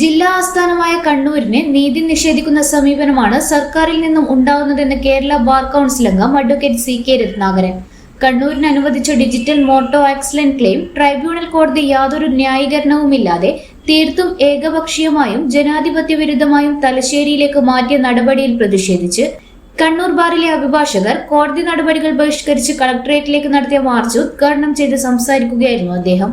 ജില്ലാ ആസ്ഥാനമായ കണ്ണൂരിനെ നീതി നിഷേധിക്കുന്ന സമീപനമാണ് സർക്കാരിൽ നിന്നും ഉണ്ടാവുന്നതെന്ന് കേരള ബാർ കൗൺസിൽ അംഗം അഡ്വക്കേറ്റ് സി കെ രത്നാകരൻ. കണ്ണൂരിന് അനുവദിച്ച digital motor accident claim tribunal കോടതി യാതൊരു ന്യായീകരണവുമില്ലാതെ തീർത്തും ഏകപക്ഷീയമായും ജനാധിപത്യ വിരുദ്ധമായും തലശ്ശേരിയിലേക്ക് മാറ്റിയ നടപടിയിൽ പ്രതിഷേധിച്ച് കണ്ണൂർ ബാറിലെ അഭിഭാഷകർ കോടതി നടപടികൾ ബഹിഷ്കരിച്ച് കളക്ടറേറ്റിലേക്ക് നടത്തിയ മാർച്ച് ഉദ്ഘാടനം ചെയ്ത് സംസാരിക്കുകയായിരുന്നു അദ്ദേഹം.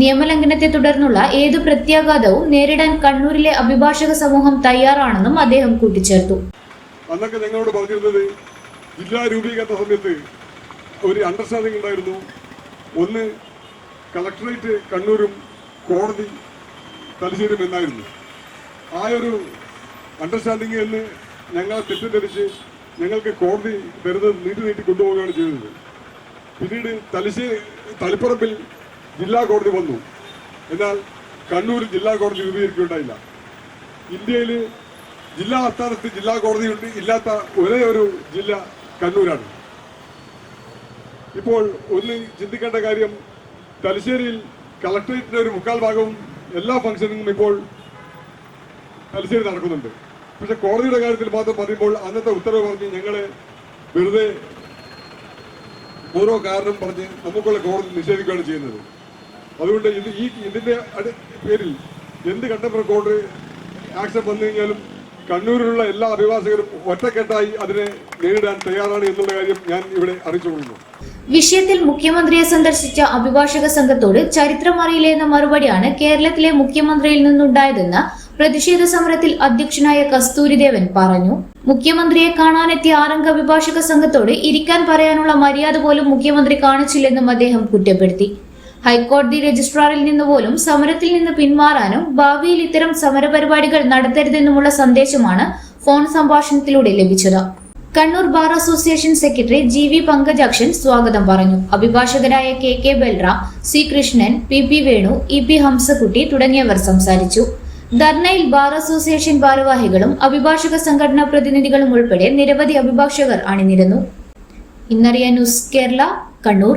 നിയമലംഘനത്തെ തുടർന്നുള്ള ഏതു പ്രത്യാഘാതവും നേരിടാൻ കണ്ണൂരിലെ അഭിഭാഷക സമൂഹം തയ്യാറാണെന്നും അദ്ദേഹം കൂട്ടിച്ചേർത്തു. അന്നൊക്കെ ഞങ്ങളോട് പറഞ്ഞിരുന്നത് ജില്ലാ രൂപീകരണ സമയത്ത് ഒരു അണ്ടർസ്റ്റാൻഡിംഗ് ഉണ്ടായിരുന്നു. ഒന്ന് കളക്ടറേറ്റ് കണ്ണൂരും കോടതി തലശ്ശേരിയും എന്നായിരുന്നു. ആ ഒരു അണ്ടർസ്റ്റാൻഡിംഗ് എന്ന് ഞങ്ങൾ തെറ്റിദ്ധരിച്ച് ഞങ്ങൾക്ക് കോടതി തരുന്നത് നീട്ടി നീട്ടി കൊണ്ടുപോവുകയാണ് ചെയ്തത്. പിന്നീട് തലശ്ശേരി തളിപ്പറമ്പിൽ ജില്ലാ കോടതി വന്നു. എന്നാൽ കണ്ണൂർ ജില്ലാ കോടതി രൂപീകരിക്കുകയുണ്ടായില്ല. ഇന്ത്യയിൽ ജില്ലാ ആസ്ഥാനത്ത് ജില്ലാ കോടതി ഇല്ലാത്ത ഒരേ ഒരു ജില്ല കണ്ണൂരാണ്. ഇപ്പോൾ ഒന്ന് ചിന്തിക്കേണ്ട കാര്യം തലശ്ശേരിയിൽ കളക്ടറേറ്റിന്റെ ഒരു മുക്കാൽ ഭാഗവും എല്ലാ ഫംഗ്ഷനും ഇപ്പോൾ തലശ്ശേരി നടക്കുന്നുണ്ട്. പക്ഷെ കോടതിയുടെ കാര്യത്തിൽ മാത്രം പറയുമ്പോൾ അന്നത്തെ ഉത്തരവ് പറഞ്ഞ് ഞങ്ങളെ വെറുതെ ഓരോ കാരണം പറഞ്ഞ് നമുക്കുള്ള കോടതി നിഷേധിക്കുകയാണ് ചെയ്യുന്നത്. അതുകൊണ്ട് ഇത് ഈ ഇതിന്റെ പേരിൽ എന്ത് കണ്ടംപററി കോഡ് ആക്ഷൻ വന്നു കഴിഞ്ഞാലും കണ്ണൂരിലുള്ള എല്ലാ അഭിഭാഷകരും ഒറ്റക്കെട്ടായി അതിനെ നേരിടാൻ തയ്യാറാണ് എന്നുള്ള കാര്യം ഞാൻ ഇവിടെ അറിയിച്ചുകൊള്ളുന്നു. വിഷയത്തിൽ മുഖ്യമന്ത്രിയെ സന്ദർശിച്ച അഭിഭാഷക സംഘത്തോട് ചരിത്രം അറിയില്ല എന്ന മറുപടിയാണ് കേരളത്തിലെ മുഖ്യമന്ത്രിയിൽ നിന്നുണ്ടായതെന്ന് പ്രതിഷേധ സമരത്തിൽ അധ്യക്ഷനായ കസ്തൂരിദേവൻ പറഞ്ഞു. മുഖ്യമന്ത്രിയെ കാണാനെത്തിയ ആറംഗ അഭിഭാഷക സംഘത്തോട് ഇരിക്കാൻ പറയാനുള്ള മര്യാദ പോലും മുഖ്യമന്ത്രി കാണിച്ചില്ലെന്നും അദ്ദേഹം കുറ്റപ്പെടുത്തി. ഹൈക്കോടതി രജിസ്ട്രാറിൽ നിന്ന് പോലും സമരത്തിൽ നിന്ന് പിന്മാറാനും ഭാവിയിൽ ഇത്തരം സമരപരിപാടികൾ നടത്തരുതെന്നുമുള്ള സന്ദേശമാണ് ഫോൺ സംഭാഷണത്തിലൂടെ ലഭിച്ചത്. Kannur bar association secretary G V Pankajakshan സ്വാഗതം പറഞ്ഞു. അഭിഭാഷകരായ K K Balram C Krishnan P P Venu E P Hamsakutty തുടങ്ങിയവർ സംസാരിച്ചു. ധർണയിൽ ബാർ അസോസിയേഷൻ ഭാരവാഹികളും അഭിഭാഷക സംഘടനാ പ്രതിനിധികളും ഉൾപ്പെടെ നിരവധി അഭിഭാഷകർ അണിനിരന്നു. ഇന്നറിയ ന്യൂസ് കേരള കണ്ണൂർ.